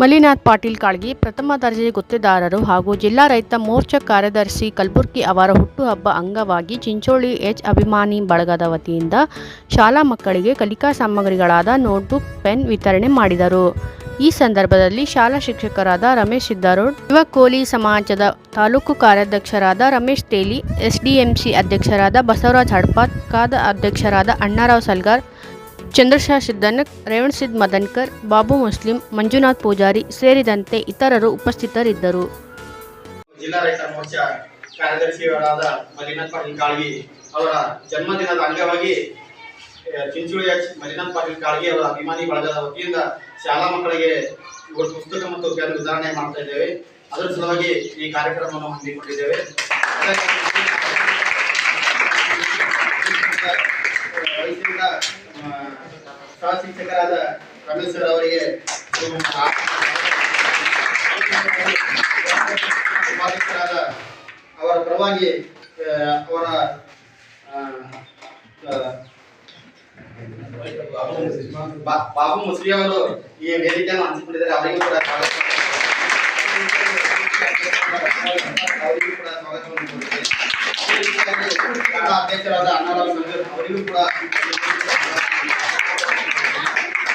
ಮಲ್ಲಿನಾಥ್ ಪಾಟೀಲ್ ಕಾಳ್ಗಿ ಪ್ರಥಮ ದರ್ಜೆ ಗುತ್ತೇದಾರರು ಹಾಗೂ ಜಿಲ್ಲಾ ರೈತ ಮೋರ್ಚಾ ಕಾರ್ಯದರ್ಶಿ ಕಲಬುರ್ಗಿ ಅವರ ಹುಟ್ಟುಹಬ್ಬ ಅಂಗವಾಗಿ ಚಿಂಚೋಳಿ ಎಚ್ ಅಭಿಮಾನಿ ಬಳಗದ ವತಿಯಿಂದ ಶಾಲಾ ಮಕ್ಕಳಿಗೆ ಕಲಿಕಾ ಸಾಮಗ್ರಿಗಳಾದ ನೋಟ್ಬುಕ್, ಪೆನ್ ವಿತರಣೆ ಮಾಡಿದರು. ಈ ಸಂದರ್ಭದಲ್ಲಿ ಶಾಲಾ ಶಿಕ್ಷಕರಾದ ರಮೇಶ್ ಸಿದ್ದಾರೋಡ್ ಯುವ ಕೋಲಿ ಸಮಾಜದ ತಾಲೂಕು ಕಾರ್ಯಾಧ್ಯಕ್ಷರಾದ ರಮೇಶ್ ತೇಲಿ, ಎಸ್ಡಿಎಂಸಿ ಅಧ್ಯಕ್ಷರಾದ ಬಸವರಾಜ್ ಹಡ್ಪಾತ್, ಕಾದ ಅಧ್ಯಕ್ಷರಾದ ಅಣ್ಣಾರಾವ್ ಸಲ್ಗಾರ್ ಚಂದ್ರಶಾ ಸಿದ್ದನಕ್ ರೇವಣಸಿದ್ ಮದನ್ಕರ್ ಬಾಬು ಮುಸ್ಲಿಂ ಮಂಜುನಾಥ್ ಪೂಜಾರಿ ಸೇರಿದಂತೆ ಇತರರು ಉಪಸ್ಥಿತರಿದ್ದರು. ಜಿಲ್ಲಾ ರೈತ ಮೋರ್ಚಾ ಕಾರ್ಯದರ್ಶಿಯವರಾದ ಮಲ್ಲಿನಾಥ್ ಪಾಟೀಲ್ ಕಾಳ್ಗಿ ಅವರ ಜನ್ಮದಿನದ ಅಂಗವಾಗಿ ಚಿಂಚೋಳಿಯ ಮಲ್ಲಿನಾಥ್ ಪಾಟೀಲ್ ಕಾಳ್ಗಿ ಅವರ ಅಭಿಮಾನಿ ಬಳಗದ ವತಿಯಿಂದ ಶಾಲಾ ಮಕ್ಕಳಿಗೆ ಪುಸ್ತಕ ಮತ್ತು ಪೆನ್ ವಿತರಣೆ ಮಾಡ್ತಾ ಇದ್ದೇವೆ. ಅದರ ಸಲುವಾಗಿ ಈ ಕಾರ್ಯಕ್ರಮವನ್ನು ಹಮ್ಮಿಕೊಂಡಿದ್ದೇವೆ. ಆ, ಸಹ ಶಿಕ್ಷಕರಾದ ರಮೇಶ್ ಸರ್ ಅವರಿಗೆ ಉಪಾಧ್ಯಕ್ಷರಾದ ಅವರ ಪರವಾಗಿ ಅವರ ಬಾಬು ಮುಸ್ಲಿ ಅವರು ಈ ವೇದಿಕೆಯನ್ನು ಹಂಚಿಕೊಂಡಿದ್ದಾರೆ ಅವರಿಗೂ ಕೂಡ ಸ್ವಾಗತವನ್ನು ಕೋರುತ್ತೇನೆ. ಅದೇ ರೀತಿಯಾಗಿ ಶಾಲಾ ಅಧ್ಯಕ್ಷರಾದ ಅವರಿಗೂ ಕೂಡ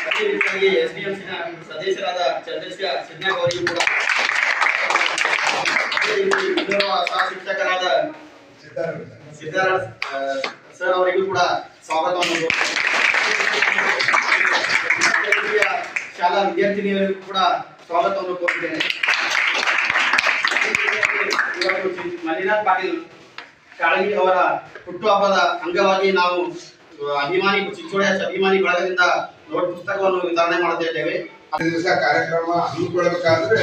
ಅದೇ ರೀತಿಯಾಗಿ ಎಸ್ ಡಿ ಎಂಸಿನ ಸದಸ್ಯರಾದ ಚಂದ್ರಶೇಖರ ಸಿದ್ನಾಕ್ ಅವರಿಗೂ ಕೂಡ ಅದೇ ರೀತಿ ಸರ್ ಅವರಿಗೂ ಕೂಡ ಸ್ವಾಗತವನ್ನು ಶಾಲಾ ವಿದ್ಯಾರ್ಥಿನಿಯರಿಗೂ ಕೂಡ ಸ್ವಾಗತವನ್ನು ಕೋರುತ್ತೇನೆ ಮಲ್ಲಿನಾಥ್ ಪಾಟೀಲ್ ಕಾಳಗಿ ಅವರ ಹುಟ್ಟುಹಬ್ಬದ ಅಂಗವಾಗಿ ನಾವು ಅಭಿಮಾನಿ, ಚಿಂಚೋಳಿಯ ಅಭಿಮಾನಿ ಬಳಗದಿಂದ ನೋಟ್ ಪುಸ್ತಕವನ್ನು ವಿತರಣೆ ಮಾಡ್ತಾ ಇದ್ದೇವೆ. ದಿವಸ ಕಾರ್ಯಕ್ರಮ ಹಮ್ಮಿಕೊಳ್ಬೇಕಾದ್ರೆ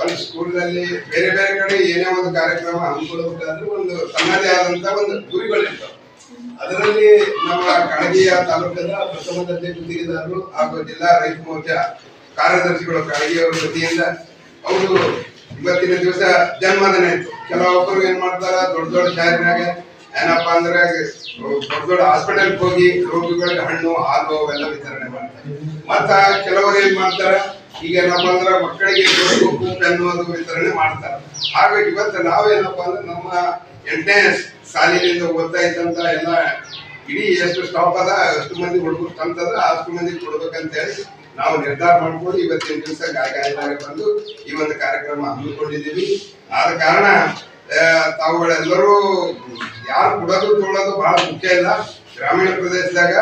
ಒಂದು ಸ್ಕೂಲ್ನಲ್ಲಿ ಬೇರೆ ಬೇರೆ ಕಡೆ ಏನೇ ಒಂದು ಕಾರ್ಯಕ್ರಮ ಹಮ್ಮಿಕೊಳ್ಬೇಕಾದ್ರೆ ಒಂದು ತನ್ನದೇ ಆದಂತ ಒಂದು ಗುರಿಗಳಿರ್ತವೆ. ಅದರಲ್ಲಿ ನಮ್ಮ ಕಳಗಿಯ ತಾಲೂಕದ ಪ್ರಥಮ ದರ್ಜೆ ಗುತ್ತಿಗೆದಾರರು ಹಾಗೂ ಜಿಲ್ಲಾ ರೈತ ಮೋರ್ಚಾ ಕಾರ್ಯದರ್ಶಿಗಳು ಕಳಗಿಯವರ ವತಿಯಿಂದ ಅವರು ಇವತ್ತಿನ ದಿವಸ ಜನ್ಮದಿನ ಇತ್ತು. ಕೆಲವೊಬ್ಬರು ಏನ್ ಮಾಡ್ತಾರ? ದೊಡ್ಡ ದೊಡ್ಡ ಶಾರಿನಾಗ ಏನಪ್ಪಾ ಅಂದ್ರೆ ದೊಡ್ಡ ದೊಡ್ಡ ಹಾಸ್ಪಿಟಲ್ ಹೋಗಿ ರೋಗಿಗಳಿಗೆ ಹಣ್ಣು, ಹಾಲು ಅವೆಲ್ಲ ವಿತರಣೆ ಮಾಡ್ತಾರೆ. ಮತ್ತ ಕೆಲವರು ಏನ್ ಮಾಡ್ತಾರ? ಈಗ ಏನಪ್ಪಾ ಅಂದ್ರೆ ಮಕ್ಕಳಿಗೆ ಪೆನ್ನು ಅದು ವಿತರಣೆ ಮಾಡ್ತಾರೆ. ಹಾಗೆ ಇವತ್ತು ನಾವೇನಪ್ಪಾ ಅಂದ್ರೆ ನಮ್ಮ ಎಂಟನೇ ಸಾಲಿನಿಂದ ಓದ್ತಾ ಇದ್ದಂತ ಎಲ್ಲ ಇಡೀ ಎಷ್ಟು ಸ್ಟಾಪ್ ಅದ, ಅಷ್ಟು ಮಂದಿ ಹುಡುಗರು ತಂತದ ಅಷ್ಟು ಮಂದಿ ಕೊಡ್ಬೇಕಂತ ಹೇಳಿ ನಾವು ನಿರ್ಧಾರ ಮಾಡ್ಕೊಂಡು ಇವತ್ತಿನ ದಿವಸ ಗಾಯಗಾಯದಾಗ ಬಂದು ಈ ಒಂದು ಕಾರ್ಯಕ್ರಮ ಹಮ್ಮಿಕೊಂಡಿದ್ದೀವಿ. ಆದ ಕಾರಣ ತಾವುಗಳೆಲ್ಲರೂ ಯಾರು ಕೊಡೋದು ತೊಗೊಳೋದು ಬಹಳ ಮುಖ್ಯ ಇಲ್ಲ. ಗ್ರಾಮೀಣ ಪ್ರದೇಶದಾಗ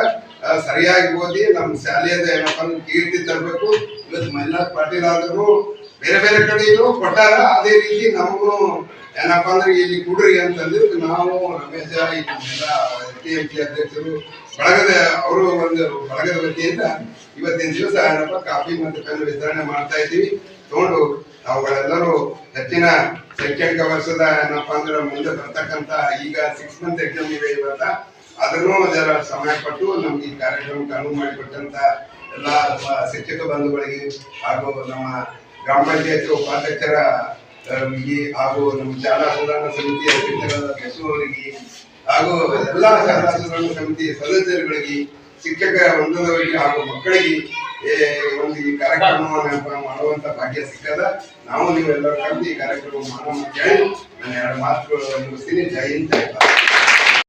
ಸರಿಯಾಗಿ ಓದಿ ನಮ್ಮ ಶಾಲೆಯದ ಏನಪ್ಪ ಕೀರ್ತಿ ತರಬೇಕು. ಇವತ್ತು ಮಹಿಳಾ ಪಾಟೀಲ್ ಆದ್ರೂ ಬೇರೆ ಬೇರೆ ಕಡೆಯೂ ಕೊಟ್ಟಾರ. ಅದೇ ರೀತಿ ನಮಗೂ ಏನಪ್ಪ ಅಂದ್ರೆ ಇಲ್ಲಿ ಕುಡ್ರಿ ಅಂತಂದ್ರೆ ನಾವು ರಮೇಶ ಟಿ ಎಂ ಪಿ ಅಧ್ಯಕ್ಷರು ಬಳಗದ ಅವರು ಒಂದು ಬಳಗದ ವತಿಯಿಂದ ಇವತ್ತಿನ ದಿವಸ ಏನಪ್ಪ ಕಾಫಿ ಮತ್ತು ಪೆನ್ ವಿತರಣೆ ಮಾಡ್ತಾ ಇದ್ದೀವಿ. ತಗೊಂಡು ನಾವುಗಳೆಲ್ಲರೂ ಹೆಚ್ಚಿನ ಶೈಕ್ಷಣಿಕ ವರ್ಷದ ಏನಪ್ಪ ಅಂದ್ರೆ ಮುಂದೆ ಬರ್ತಕ್ಕಂತ ಈಗ ಸಿಕ್ಸ್ ಮಂತ್ ಎಕ್ಸಾಮ್ ಇವೆ ಇವತ್ತ. ಅದನ್ನು ಅದರ ಸಮಯ ಪಟ್ಟು ನಮ್ಗೆ ಈ ಕಾರ್ಯಕ್ರಮಕ್ಕೆ ಅನುವು ಮಾಡಿಕೊಟ್ಟಂತ ಎಲ್ಲ ಶಿಕ್ಷಕ ಬಂಧುಗಳಿಗೆ ಹಾಗೂ ನಮ್ಮ ಗ್ರಾಮ ಪಂಚಾಯತ್ ಉಪಾಧ್ಯಕ್ಷರ ಅವರಿಗೆ ಹಾಗೂ ನಮ್ಮ ಶಾಲಾ ಸುಧಾರಣಾ ಸಮಿತಿಯ ಅಧ್ಯಕ್ಷರಾದ ಬೆಸೂರಿಗೆ ಹಾಗೂ ಎಲ್ಲ ಸಹಕಾರ ಸಮಿತಿ ಸದಸ್ಯರುಗಳಿಗೆ ಶಿಕ್ಷಕ ವೃಂದದವರಿಗೆ ಹಾಗೂ ಮಕ್ಕಳಿಗೆ ಒಂದು ಈ ಕಾರ್ಯಕ್ರಮವನ್ನು ಮಾಡುವಂತ ಭಾಗ್ಯ ಸಿಕ್ಕದ ನಾವು ನೀವೆಲ್ಲರೂ ಕರೆದು ಈ ಕಾರ್ಯಕ್ರಮ ಮಾಡೋಣ ಅಂತ ಹೇಳಿ ನಾನು ಎರಡು ಮಾತುಗಳು ಮುಗಿಸ್ತೀನಿ. ಜೈ ಹಿಂದ್